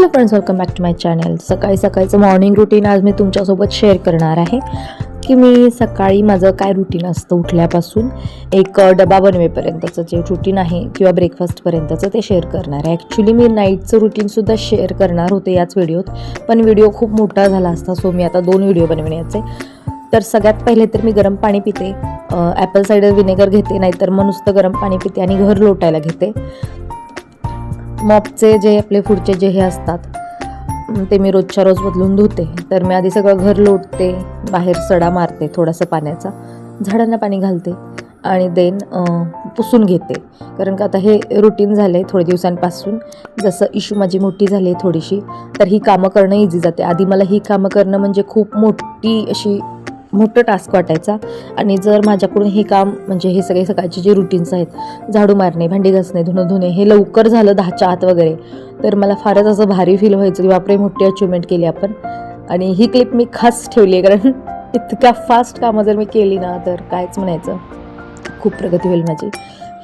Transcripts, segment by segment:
Hello friends welcome back to my channel सकाळी सकाळचं morning routine आज मी तुमच्यासोबत शेअर करणार आहे की मी सकाळी माझं काय रुटीन असतं उठल्यापासून? एक डबा बनवेपर्यंतचं जे रुटीन आहे किंवा ब्रेकफास्टपर्यंतचं ते शेअर करणार आहे. ॲक्च्युली मी नाईटचं रुटीनसुद्धा शेअर करणार होते याच व्हिडिओत पण व्हिडिओ खूप मोठा झाला असता सो मी आता दोन व्हिडिओ बनवण्याचे तर सगळ्यात पहिले तर मी गरम पाणी पिते. ॲपल सायडर व्हिनेगर घेते नाहीतर मग नुसतं गरम पाणी पिते आणि घर लोटायला घेते. मॉपचे जे आपले पुढचे जे हे असतात ते मी रोजच्या रोज बदलून धुते. तर मी आधी सगळं घर लोटते बाहेर सडा मारते थोडासा पाण्याचा झाडांना पाणी घालते आणि देन पुसून घेते. कारण का आता हे रुटीन झालं आहे थोड्या दिवसांपासून. जसं इशू माझी मोठी झाली आहे थोडीशी तर ही कामं करणं इझी जाते. आधी मला ही कामं करणं म्हणजे खूप मोठी अशी मोठं टास्क वाटायचा. आणि जर माझ्याकडून हे काम म्हणजे हे सगळे सकाळचे जे रुटीन्स आहेत झाडू मारणे भांडी घासणे धुणं धुणे हे लवकर झालं दहाच्या आत वगैरे तर मला फारच असं भारी फील व्हायचं की बापरे मोठी अचिव्हमेंट केली आपण. आणि ही क्लिप मी खास ठेवली आहे कारण इतक्या फास्ट कामं जर मी केली ना तर कायच म्हणायचं खूप प्रगती होईल माझी.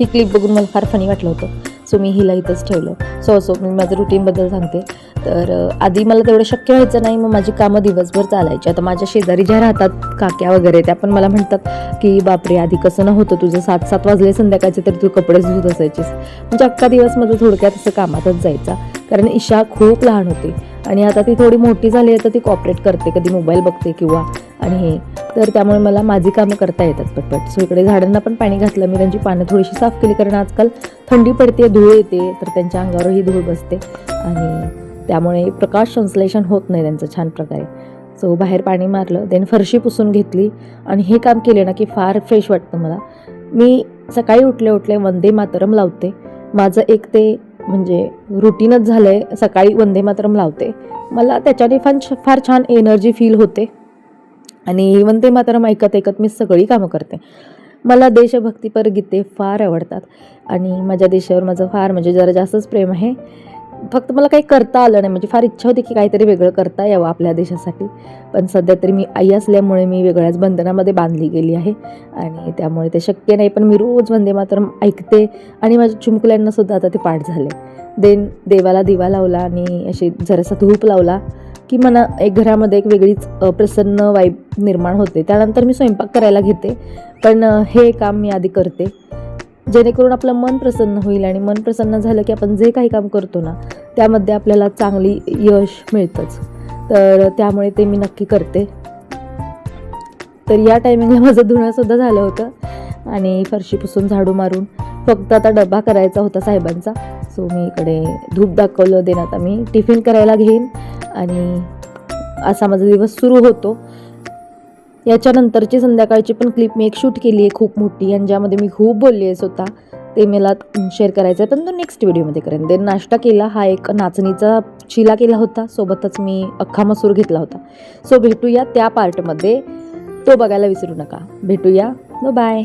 ही क्लिप बघून मला फार फनी वाटलं होतं. सो मी हिला इथंच ठेवलं. सो असो मी माझं रुटीनबद्दल सांगते. तर आधी मला तेवढं शक्य व्हायचं नाही मग माझी कामं दिवसभर चालायची. आता माझ्या शेजारी ज्या राहतात काक्या वगैरे त्या पण मला म्हणतात की बापरे आधी कसं न होतं तुझं? सात सात वाजले संध्याकाळचे तरी तू कपडे धुत असायचीस म्हणजे अख्खा दिवस माझं थोडक्यात असं कामातच जायचा. कारण ईशा खूप लहान होती. आणि आता ती थोडी मोठी झाली आहे तर ती कॉपरेट करते. कधी मोबाईल बघते किंवा आणि हे तर त्यामुळे मला माझी कामं करता येतात पटपट. सो इकडे झाडांना पण पाणी घातलं मी त्यांची पानं थोडीशी साफ केली कारण आजकाल थंडी पडते धूळ येते तर त्यांच्या अंगावरही धूळ बसते. आणि त्यामुळे प्रकाश संश्लेषण होत नाही त्यांचं छान प्रकारे. सो बाहेर पाणी मारलं देन फरशी पुसून घेतली. आणि हे काम केले ना की फार फ्रेश वाटतं मला. मी सकाळी उठले उठले वंदे मातरम लावते. माझं एक ते म्हणजे रुटीनच झालं आहे सकाळी वंदे मातरम लावते. मला त्याच्याने फार फार छान एनर्जी फील होते. आणि वंदे मातरम ऐकत ऐकत मी सगळी कामं करते. मला देशभक्तीपर गीते फार आवडतात. आणि माझ्या देशावर माझं फार म्हणजे जरा जास्तच प्रेम आहे. फक्त मला काही करता आलं नाही. म्हणजे फार इच्छा होती की काहीतरी वेगळं करता यावं आपल्या देशासाठी. पण सध्या तरी मी आई असल्यामुळे मी वेगळ्याच बंधनामध्ये बांधली गेली आहे. आणि त्यामुळे ते शक्य नाही पण मी रोज वंदे मातरम ऐकते. आणि माझ्या चिमुकल्यांना सुद्धा आता ते पाठ झाले. देन देवाला दिवा लावला आणि अशी जरासा धूप लावला. की मना एक घरामध्ये एक वेगळीच प्रसन्न वाईब निर्माण होते. त्यानंतर मी स्वयंपाक करायला घेते. पण हे काम मी आधी करते. जेणेकरून आपलं मन प्रसन्न होईल आणि मन प्रसन्न झालं की आपण जे काही काम करतो ना त्यामध्ये आपल्याला चांगली यश मिळतंच. तर त्यामुळे ते मी नक्की करते. तर या टायमिंगला माझं धुणंसुद्धा झालं होतं आणि फरशी पुसून झाडू मारून. फक्त आता डबा करायचा होता साहेबांचा. सो मी इकडे धूप दाखवलं देन आता मी टिफिन करायला घेईन. आणि असा माझा दिवस सुरू होतो. याच्यानंतरची संध्याकाळची पण क्लिप मी एक शूट केली आहे खूप मोठी आणि ज्यामध्ये मी खूप बोलली आहे स्वतः. ते मला शेअर करायचं आहे. पण तो नेक्स्ट व्हिडिओमध्ये करेन. देन नाश्ता केला. हा एक नाचणीचा चिला केला होता. सोबतच मी अख्खा मसूर घेतला होता. सो भेटूया त्या पार्टमध्ये तो बघायला विसरू नका. भेटूया. बाय